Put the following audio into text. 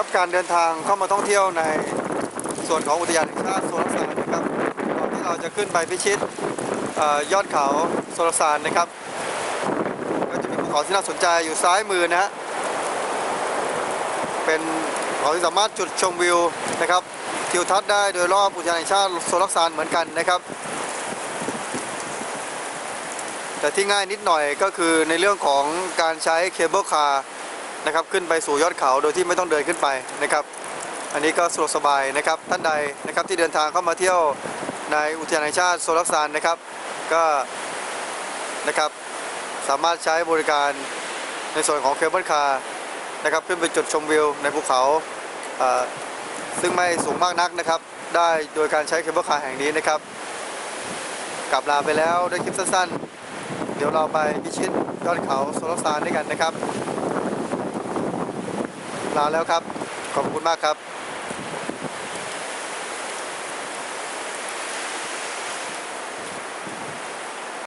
ครับการเดินทางเข้ามาท่องเที่ยวในส่วนของอุทยานแห่งชาติโซลสารนะครับก่อนที่เราจะขึ้นไปพิชิตออยอดเขาโซลสารนะครับ ก็จะมีภูเขาที่น่าสนใจอยู่ซ้ายมือนะฮะเป็นเขาที่สามารถจุดชมวิวนะครับทิวทัศน์ได้โดยรอบอุทยานแห่งชาติโซลสารเหมือนกันนะครับ แต่ที่ง่ายนิดหน่อยก็คือในเรื่องของการใช้เคเบิลคาร์ นะครับขึ้นไปสู่ยอดเขาโดยที่ไม่ต้องเดินขึ้นไปนะครับ อันนี้ก็สะดวกสบายนะครับท่านใดนะครับที่เดินทางเข้ามาเที่ยวในอุทยานแห่งชาติโซลักซานนะครับก็นะครับสามารถใช้บริการในส่วนของเคเบิลคาร์นะครับขึ้นไปจุดชมวิวในภูเขา ซึ่งไม่สูงมากนักนะครับ ได้โดยการใช้เคเบิลคาร์แห่งนี้นะครับ กลับลาไปแล้วด้วยคลิปสั้นๆ เดี๋ยวเราไปพิชิตยอดเขาโซลาร์ซานด้วยกันนะครับ ลาแล้วครับ ขอบคุณมากครับ